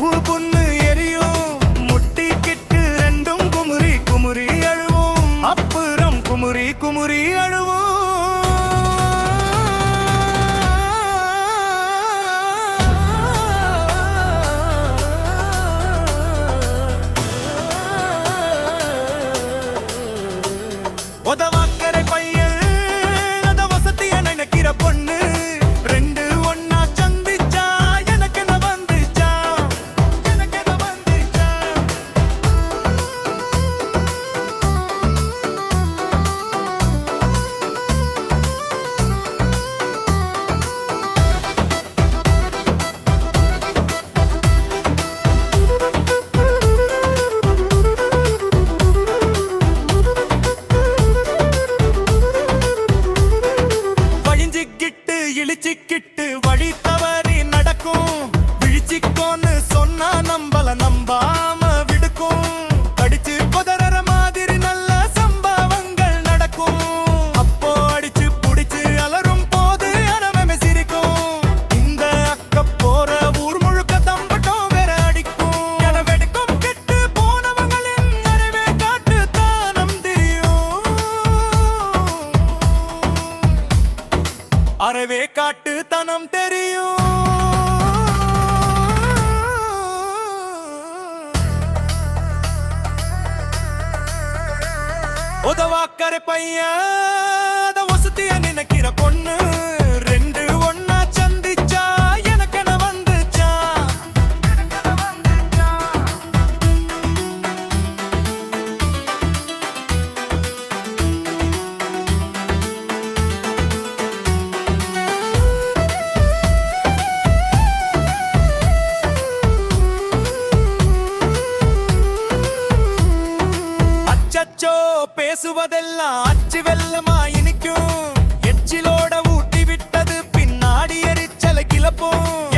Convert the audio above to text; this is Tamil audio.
பூ பொண்ணு எரியும். முட்டி கிட்டு ரெண்டும் குமுறி குமுறி அழுவோம். அப்புறம் குமுறி குமுறி அழு அறவே காட்டு தனம் தெரியும். உதவாக்கரை பையன் வசதிய நினைக்கிற பொண்ணு. பேசுவதெல்லாம் அச்சு வெள்ளமா இனிக்கும் எச்சிலோட ஊட்டி விட்டது பின்னாடி எரிச்சலை கிளப்போம்.